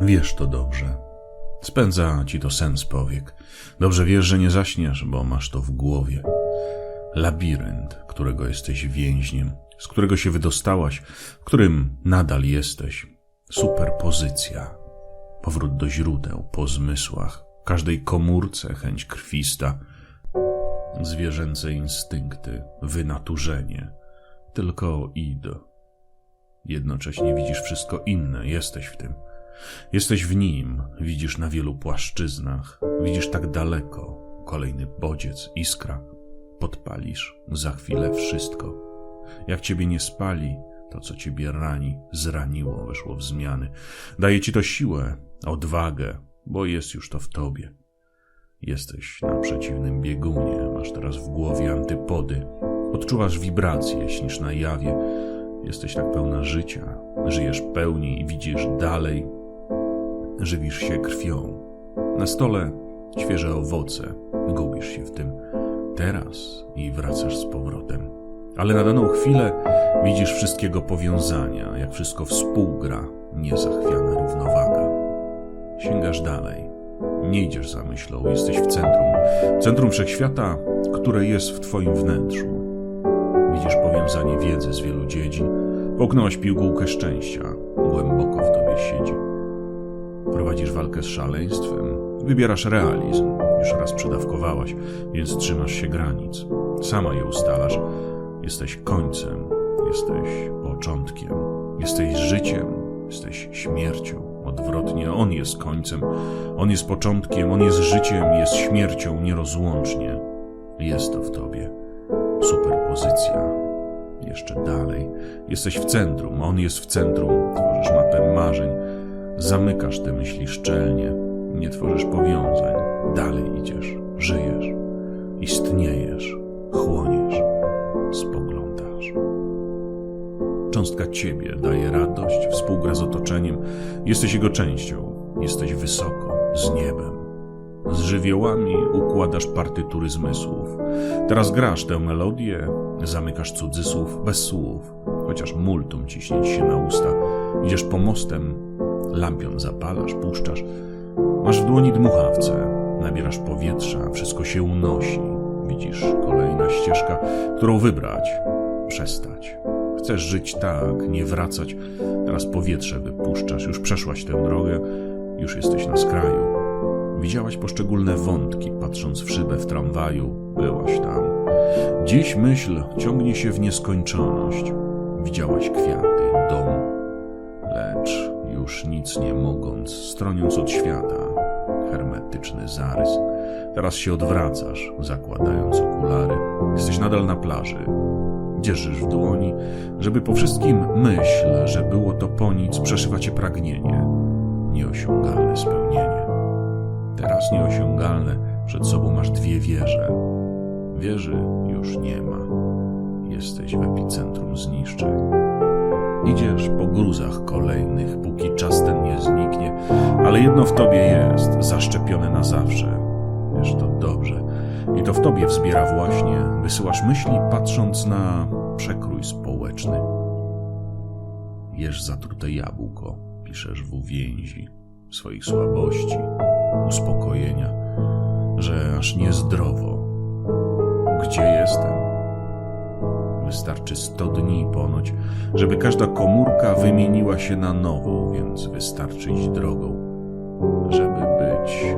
Wiesz to dobrze. Spędza ci to sens powiek. Dobrze wiesz, że nie zaśniesz, bo masz to w głowie. Labirynt, którego jesteś więźniem, z którego się wydostałaś, w którym nadal jesteś. Superpozycja. Powrót do źródeł, po zmysłach, każdej komórce chęć krwista, zwierzęce instynkty, wynaturzenie. Tylko id. Jednocześnie widzisz wszystko inne, jesteś w tym. Jesteś w nim, widzisz na wielu płaszczyznach, widzisz tak daleko. Kolejny bodziec, iskra. Podpalisz za chwilę wszystko. Jak ciebie nie spali, to co ciebie rani, zraniło, weszło w zmiany. Daje ci to siłę, odwagę, bo jest już to w tobie. Jesteś na przeciwnym biegunie, masz teraz w głowie antypody. Odczuwasz wibracje, śnisz na jawie. Jesteś tak pełna życia, żyjesz pełniej i widzisz dalej. Żywisz się krwią. Na stole świeże owoce, gubisz się w tym. Teraz i wracasz z powrotem. Ale na daną chwilę widzisz wszystkiego powiązania, jak wszystko współgra, niezachwiana równowaga. Sięgasz dalej. Nie idziesz za myślą, jesteś w centrum. Centrum wszechświata, które jest w twoim wnętrzu. Widzisz powiązanie wiedzy z wielu dziedzin. Połknąłaś pigułkę szczęścia. Głęboko w tobie siedzi. Prowadzisz walkę z szaleństwem. Wybierasz realizm. Już raz przedawkowałaś, więc trzymasz się granic. Sama je ustalasz. Jesteś końcem. Jesteś początkiem. Jesteś życiem. Jesteś śmiercią. Odwrotnie, on jest końcem. On jest początkiem. On jest życiem. Jest śmiercią nierozłącznie. Jest to w tobie. Superpozycja. Jeszcze dalej. Jesteś w centrum, on jest w centrum. Tworzysz mapę marzeń. Zamykasz te myśli szczelnie. Nie tworzysz powiązań. Dalej idziesz. Żyjesz. Istniejesz. Chłoniesz. Spoglądasz. Cząstka ciebie daje radość, współgra z otoczeniem. Jesteś jego częścią. Jesteś wysoko, z niebem. Z żywiołami układasz partytury zmysłów. Teraz grasz tę melodię, zamykasz cudzysłów bez słów, chociaż multum ciśnie ci się na usta. Idziesz pomostem, lampion zapalasz, puszczasz. Masz w dłoni dmuchawce, nabierasz powietrza, wszystko się unosi. Widzisz kolejna ścieżka, którą wybrać, przestać. Chcesz żyć tak, nie wracać. Teraz powietrze wypuszczasz, już przeszłaś tę drogę, już jesteś na skraju. Widziałaś poszczególne wątki, patrząc w szybę w tramwaju. Byłaś tam. Dziś myśl ciągnie się w nieskończoność. Widziałaś kwiaty, dom, lecz już nic nie mogąc, stroniąc od świata. Hermetyczny zarys. Teraz się odwracasz, zakładając okulary. Jesteś nadal na plaży. Dzierżysz w dłoni, żeby po wszystkim myśl, że było to po nic, przeszywa cię pragnienie. Nieosiągalne spełnienie. Teraz nieosiągalne, przed sobą masz dwie wieże. Wieży już nie ma. Jesteś w epicentrum zniszczeń. Idziesz po gruzach kolejnych, póki czas ten nie zniknie, ale jedno w tobie jest, zaszczepione na zawsze. Wiesz to dobrze. I to w tobie wzbiera właśnie, wysyłasz myśli, patrząc na przekrój społeczny. Jesz zatrute jabłko, piszesz w uwięzi swoich słabości, uspokojenia, że aż niezdrowo. Gdzie jestem? Wystarczy sto dni ponoć, żeby każda komórka wymieniła się na nową, więc wystarczy iść drogą, żeby być